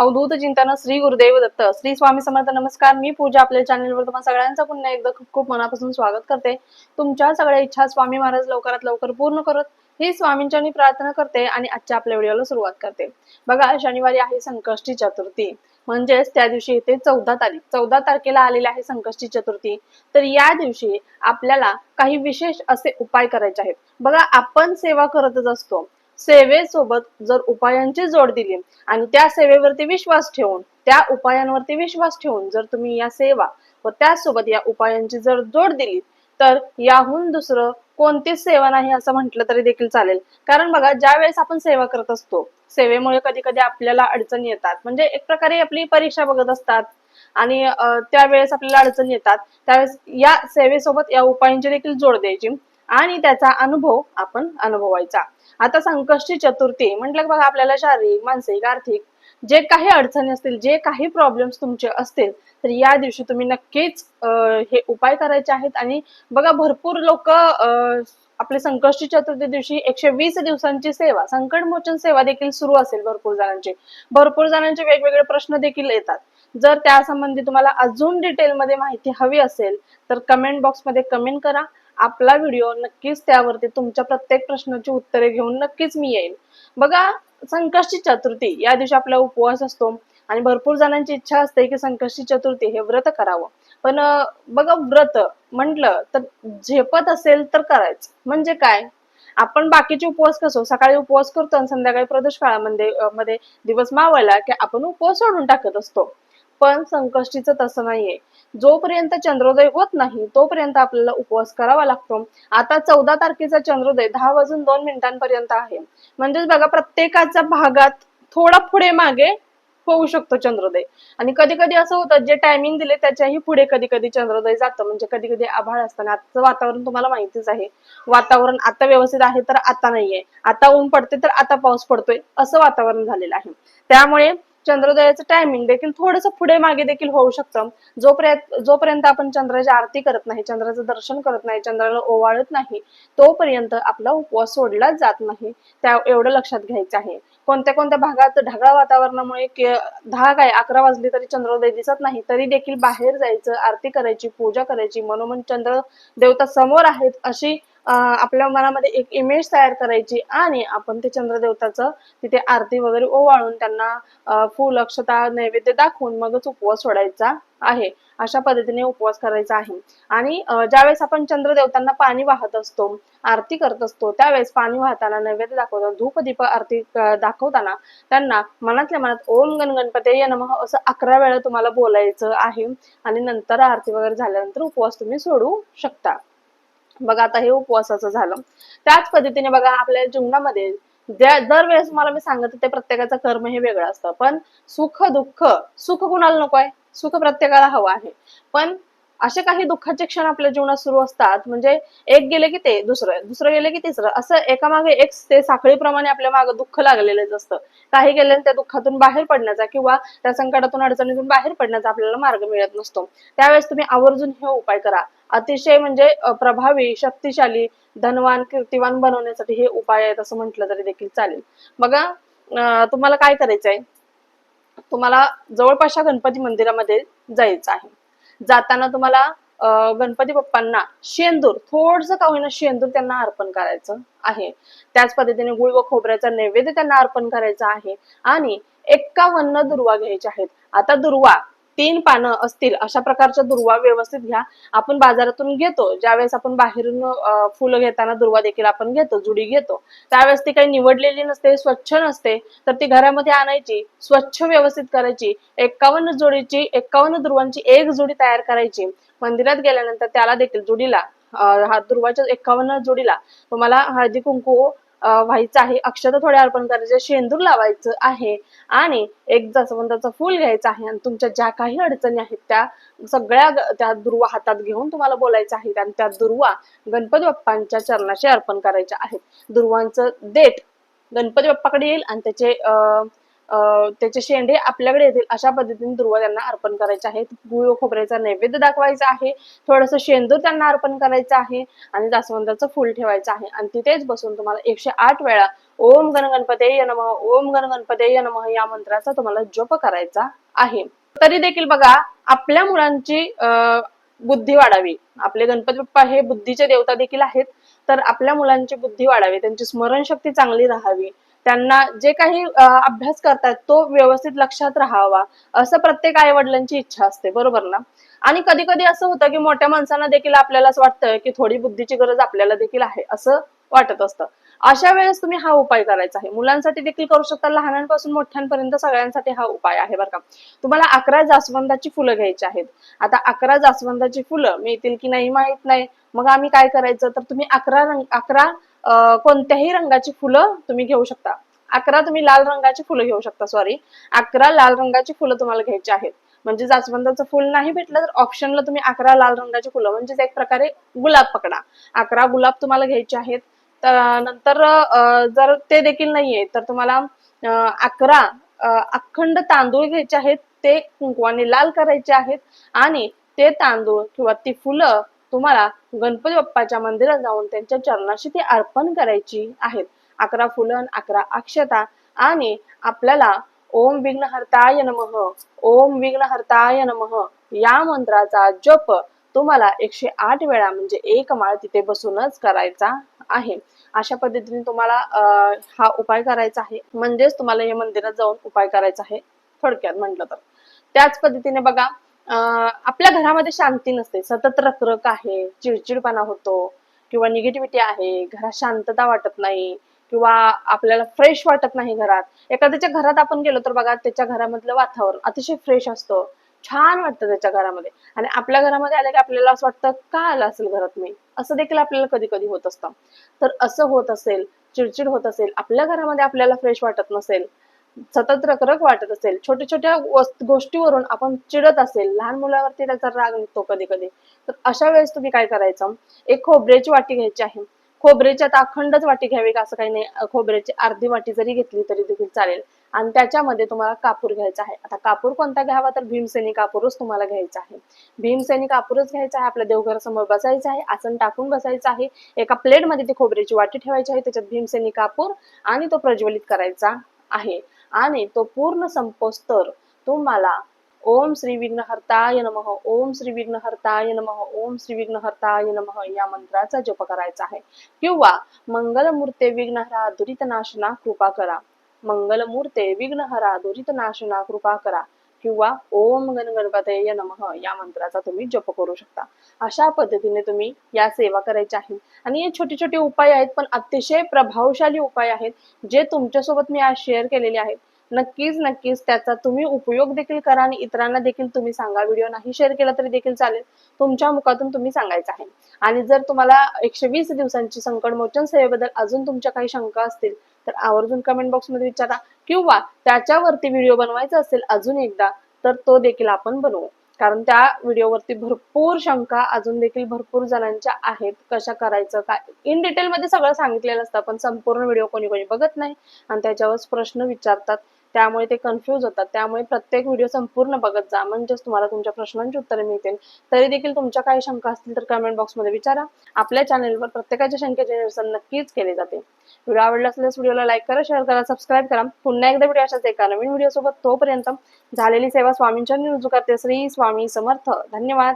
अवधूत चिंतन श्री गुरुदेव दत्त श्री स्वामी समर्थ नमस्कार. मी पूजा आपल्या चॅनलवर तुम्हाला सगळ्यांचं पुन्हा एकदा खूप खूप मनापासून स्वागत करते. तुमच्या सगळ्या इच्छा स्वामी महाराज लवकरात लवकर पूर्ण करत ही स्वामींच्या मी प्रार्थना करते आणि आजच्या आपल्या व्हिडिओला सुरुवात करते. बघा शनिवारी आहे संकष्टी चतुर्थी. म्हणजेच त्या दिवशी येते चौदा तारीख चौदा तारखेला आलेली आहे संकष्टी चतुर्थी. तर या दिवशी आपल्याला काही विशेष असे उपाय करायचे आहेत. बघा आपण सेवा करतच असतो. सेवेसोबत जर उपायांची जोड दिली आणि त्या सेवेवरती विश्वास ठेवून त्या उपायांवरती विश्वास ठेवून जर तुम्ही या सेवा व त्यासोबत या उपायांची जर जोड दिली तर याहून दुसरं कोणतीच सेवा नाही असं म्हटलं तरी देखील चालेल. कारण बघा ज्या वेळेस आपण सेवा करत असतो सेवेमुळे कधी कधी आपल्याला अडचणी येतात. म्हणजे एक प्रकारे आपली परीक्षा बघत असतात आणि त्यावेळेस आपल्याला अडचणी येतात. त्यावेळेस या सेवेसोबत या उपायांची देखील जोड द्यायची. आणि त्याचा अनुभव आपण अनुभवायचा. आता संकष्टी चतुर्थी म्हटलं की बघा आपल्याला शारीरिक मानसिक आर्थिक जे काही अडचणी असतील जे काही प्रॉब्लेम्स तुमचे असतील तर या दिवशी तुम्ही नक्कीच हे उपाय करायचे आहेत. आणि बघा भरपूर लोक आपले संकष्टी चतुर्थी दिवशी एकशे वीस दिवसांची सेवा संकटमोचन सेवा देखील सुरू असेल भरपूर जणांची. भरपूर जणांचे वेगवेगळे प्रश्न देखील येतात. जर त्यासंबंधी तुम्हाला अजून डिटेलमध्ये माहिती हवी असेल तर कमेंट बॉक्समध्ये कमेंट करा. आपला व्हिडिओ नक्कीच त्यावरती तुमच्या प्रत्येक प्रश्नाची उत्तरे घेऊन नक्कीच मी येईल बघा संकष्टी चतुर्थी या दिवशी आपला उपवास असतो आणि भरपूर जणांची इच्छा असते की संकष्टी चतुर्थी हे व्रत करावं. पण बघा व्रत म्हटलं तर झेपत असेल तर करायचं. म्हणजे काय? आपण बाकीचे उपवास कसो? सकाळी उपवास करतो आणि संध्याकाळी प्रदोष काळामध्ये मध्ये दिवस मावळला की आपण उपवास सोडून टाकत असतो. पण संकष्टीचं तसं नाहीये. जोपर्यंत चंद्रोदय होत नाही तोपर्यंत आपल्याला उपवास करावा लागतो. आता चौदा तारखेचा चंद्रोदय दहा वाजून दोन मिनिटांपर्यंत आहे. म्हणजेच बघा प्रत्येकाच्या भागात थोडा पुढे मागे होऊ शकतो चंद्रोदय. आणि कधी कधी असं होतं जे टायमिंग दिले त्याच्याही पुढे कधी कधी चंद्रोदय जातं. म्हणजे कधी कधी आभाळ असताना आजचं वातावरण तुम्हाला माहितीच आहे. वातावरण आता व्यवस्थित आहे तर आता नाहीये. आता ऊन पडते तर आता पाऊस पडतोय असं वातावरण झालेलं आहे. त्यामुळे चंद्रोदयाचं टायमिंग देखील थोडस पुढे मागे देखील होऊ शकतं. जोपर्यंत जोपर्यंत आपण चंद्राची आरती करत नाही चंद्राचं दर्शन करत नाही चंद्राला ओवाळत नाही तोपर्यंत आपला उपवास सोडला जात नाही. त्या एवढं लक्षात घ्यायचं आहे. कोणत्या कोणत्या भागात ढगाळ वातावरणामुळे दहा काय अकरा वाजली तरी चंद्रोदय दिसत नाही तरी देखील बाहेर जायचं आरती करायची पूजा करायची मनोमन चंद्र देवता समोर आहेत अशी आपल्या मनामध्ये एक इमेज तयार करायची आणि आपण ते चंद्रदेवताचं तिथे आरती वगैरे ओवाळून त्यांना फूल अक्षता नैवेद्य दाखवून मगच उपवास सोडायचा आहे. अशा पद्धतीने उपवास करायचा आहे. आणि ज्यावेळेस आपण चंद्रदेवतांना पाणी वाहत असतो आरती करत असतो त्यावेळेस पाणी वाहताना नैवेद्य दाखवताना धूपदीप आरती दाखवताना त्यांना मनातल्या मनात ओम गण गणपते नमः असं अकरा वेळा तुम्हाला बोलायचं आहे. आणि नंतर आरती वगैरे झाल्यानंतर उपवास तुम्ही सोडू शकता. बघा आता हे उपवासाचं झालं. त्याच पद्धतीने बघा आपल्या जीवनामध्ये दरवेळेस तुम्हाला मी सांगत होते प्रत्येकाचं कर्म हे वेगळं असतं. पण सुख दुःख सुख कुणाला नको आहे? सुख प्रत्येकाला हवं आहे. पण असे काही दुःखाचे क्षण आपल्या जीवनात सुरू असतात. म्हणजे एक गेले की ते दुसरं दुसरं गेले की तिसरं. असं एकामागे एक ते साखळीप्रमाणे आपल्या मागे दुःख लागलेलंच असतं. काही गेल्याने त्या दुःखातून बाहेर पडण्याचा किंवा त्या संकटातून अडचणीतून बाहेर पडण्याचा आपल्याला मार्ग मिळत नसतो. त्यावेळेस तुम्ही आवर्जून हे उपाय करा. अतिशय म्हणजे प्रभावी शक्तिशाली धनवान कीर्तिवान बनवण्यासाठी हे उपाय आहेत असं म्हटलं तरी देखील चालेल. बघा तुम्हाला काय करायचंय? तुम्हाला जवळपासच्या गणपती मंदिरामध्ये जायचं आहे. जाताना तुम्हाला गणपती बाप्पांना शेंदूर थोडस का होईना शेंदूर त्यांना अर्पण करायचं आहे. त्याच पद्धतीने गुळ व खोबऱ्याचा नैवेद्य त्यांना अर्पण करायचा आहे. आणि एक्कावन्न दुर्वा घ्यायच्या आहेत. आता दुर्वा तीन पानं असतील अशा प्रकारच्या दुर्वा व्यवस्थित घ्या. आपण बाजारातून घेतो ज्यावेळेस आपण बाहेरून फुलं घेताना दुर्वा देखील आपण घेतो जुडी घेतो. त्यावेळेस ती काही निवडलेली नसते स्वच्छ नसते तर ती घरामध्ये आणायची स्वच्छ व्यवस्थित करायची. एक्कावन्न जोडीची एक्कावन्न दुर्वांची एक जोडी तयार करायची. मंदिरात गेल्यानंतर त्याला देखील जुडीला हा दुर्वाच्या एक्कावन्न जोडीला. तुम्हाला हळदी कुंकू व्हायचं आहे. अक्षता थोड्या अर्पण करायचे. शेंदूर लावायचं आहे. आणि एक जास्वंदाचं फूल घ्यायचं आहे आणि तुमच्या ज्या काही अडचणी आहेत त्या सगळ्या त्या दुर्वा हातात घेऊन तुम्हाला बोलायचं आहे. आणि त्या दुर्वा गणपती बाप्पांच्या चरणाशी अर्पण करायच्या आहेत. दुर्वांचं देठ गणपती बाप्पाकडे येईल आणि त्याचे अं, त्याचे शेंडे आपल्याकडे येतील. अशा पद्धतीने दुर्वा त्यांना अर्पण करायचे आहे गुळ खोबऱ्याचा नैवेद्य दाखवायचा आहे. थोडस शेंदूर त्यांना अर्पण करायचं आहे आणि जास्वंदाचं फुल ठेवायचं आहे. आणि तिथेच बसून तुम्हाला एकशे आठ वेळा ओम गण गणपते नमः ओम गण गणपते नमः या मंत्राचा तुम्हाला जप करायचा आहे. तरी देखील बघा आपल्या मुलांची अं, बुद्धी वाढावी. आपले गणपती बाप्पा हे बुद्धीचे देवता देखील आहेत. तर आपल्या मुलांची बुद्धी वाढावी. त्यांची स्मरणशक्ती चांगली राहावी. त्यांना जे काही अभ्यास करतात तो व्यवस्थित लक्षात राहावा असं प्रत्येक आई वडिलांची इच्छा असते बरोबर ना? आणि कधी कधी असं होतं की मोठ्या माणसांना देखील आपल्याला असं वाटतं की थोडी बुद्धीची गरज आपल्याला देखील आहे असं वाटत असतं. अशा वेळेस तुम्ही हा उपाय करायचा आहे. मुलांसाठी देखील करू शकता लहानांपासून मोठ्यांपर्यंत सगळ्यांसाठी हा उपाय आहे बरं का. तुम्हाला अकरा जास्वंदाची फुलं घ्यायची आहेत. आता अकरा जास्वंदाची फुलं मिळतील की नाही माहीत नाही. मग आम्ही काय करायचं? तर तुम्ही अकरा रंग अकरा कोणत्याही रंगाची फुलं तुम्ही घेऊ शकता. अकरा तुम्ही लाल रंगाची फुलं घेऊ शकता सॉरी अकरा लाल रंगाची फुलं तुम्हाला घ्यायची आहेत. म्हणजे जास्वंदाचं फुल नाही भेटलं तर ऑप्शनला तुम्ही अकरा लाल रंगाची फुलं म्हणजेच एक प्रकारे गुलाब पकडा. अकरा गुलाब तुम्हाला घ्यायचे आहेत. तर नंतर जर ते देखील नाहीये तर तुम्हाला अकरा अखंड तांदूळ घ्यायचे आहेत ते कुंकवाने लाल करायचे आहेत आणि ते तांदूळ किंवा ती फुलं तुम्हाला गणपती बाप्पाच्या मंदिरात जाऊन त्यांच्या चरणाशी ती अर्पण करायची आहेत. अकरा फुलन अकरा अक्षता आणि आपल्याला ओम विघ्नहर्ताय नमः ओम विघ्नहर्ताय नमः या मंत्राचा जप तुम्हाला एकशे आठ वेळा म्हणजे एक माळ तिथे बसूनच करायचा आहे. अशा पद्धतीने तुम्हाला अं, हा उपाय करायचा आहे. म्हणजेच तुम्हाला या मंदिरात जाऊन उपाय करायचा आहे. थोडक्यात म्हटलं तर. त्याच पद्धतीने बघा आपल्या घरामध्ये शांती नसते. सतत रखरख आहे चिडचिडपणा होतो किंवा निगेटिव्हिटी आहे घरात शांतता वाटत नाही किंवा आपल्याला फ्रेश वाटत नाही घरात. एखाद्याच्या घरात आपण गेलो तर बघा त्याच्या घरामधलं वातावरण अतिशय फ्रेश असतं. छान वाटतं त्याच्या घरामध्ये. आणि आपल्या घरामध्ये आलं की आपल्याला असं वाटतं का आलं असेल घरात मी? असं देखील आपल्याला कधी कधी होत असतं. तर असं होत असेल चिडचिड होत असेल आपल्या घरामध्ये आपल्याला फ्रेश वाटत नसेल सतत रकरक वाटत असेल. छोट्या छोट्या गोष्टीवरून आपण चिडत असेल. लहान मुलावरती त्याचा राग निघतो कधी कधी तर अशा वेळेस तुम्ही काय करायचं? एक खोबऱ्याची वाटी घ्यायची आहे. खोबऱ्याची आता अखंडच वाटी घ्यावी का असं काही नाही. खोबरेची खोबऱ्याची अर्धी वाटी जरी घेतली तरी देखील चालेल. आणि त्याच्यामध्ये तुम्हाला कापूर घ्यायचा आहे. आता कापूर कोणता घ्यावा? तर भीमसेनी कापूरच तुम्हाला घ्यायचा आहे. भीमसेनी कापूरच घ्यायचा आहे. आपल्या देवघरासमोर बसायचं आहे. आसन टाकून बसायचं आहे. एका प्लेटमध्ये ती खोबऱ्याची वाटी ठेवायची आहे. त्याच्यात भीमसेनी कापूर आणि तो प्रज्वलित करायचा आहे. आणि तो पूर्ण संपोस्तर तुम्हाला ओम श्री विघ्नहर्ताय नम ओम श्री विघ्नहर्ताय नम ओम श्री विघ्नहर्ताय नम या मंत्राचा जप करायचा आहे. किंवा मंगलमूर्ते विघ्नहरा दुरितनाशना कृपा करा. मंगलमूर्ते विघ्नहरा दुरितनाशना कृपा करा. किंवा ओम गण गणपतये नमः या मंत्राचा तुम्ही जप करू शकता. अशा पद्धतीने तुम्ही या सेवा करायच्या आहेत. आणि हे छोटे छोटे उपाय आहेत पण अतिशय प्रभावशाली उपाय आहेत जे तुमच्यासोबत मी आज शेअर केलेले आहेत. नक्कीच नक्कीच त्याचा तुम्ही उपयोग देखील करा आणि इतरांना देखील तुम्ही सांगा. व्हिडिओ नाही शेअर केला तरी देखील चालेल. तुमच्या मुखातून तुम्ही सांगायचं आहे. आणि जर तुम्हाला एकशे वीस दिवसांची संकट मोचन सेवेबद्दल अजून तुमच्या काही शंका असतील तर आवर्जून कमेंट बॉक्समध्ये विचारा. किंवा त्याच्यावरती व्हिडिओ बनवायचा असेल अजून एकदा तर तो देखील आपण बनवू. कारण त्या व्हिडिओवरती भरपूर शंका अजून देखील भरपूर जणांच्या आहेत कशा करायचं काय? इन डिटेल मध्ये सगळं सांगितलेलं असतं पण संपूर्ण व्हिडिओ कोणी कोणी बघत नाही. आणि त्याच्यावर प्रश्न विचारतात. त्यामुळे ते कन्फ्युज होतात. त्यामुळे प्रत्येक व्हिडिओ संपूर्ण बघत जा. म्हणजेच तुम्हाला तुमच्या प्रश्नांची उत्तरे मिळतील. तरी देखील तुमच्या काही शंका असतील तर कमेंट बॉक्समध्ये विचारा. आपल्या चॅनलवर प्रत्येकाच्या शंकेचे निरसन नक्कीच केले जाते. व्हिडिओ आवडला असल्यास व्हिडिओला लाईक करा शेअर करा सबस्क्राईब करा. पुन्हा एकदा व्हिडिओ अशाच एका नवीन व्हिडिओ सोबत तोपर्यंत झालेली सेवा स्वामींच्या निरुजू करते श्री स्वामी समर्थ. धन्यवाद.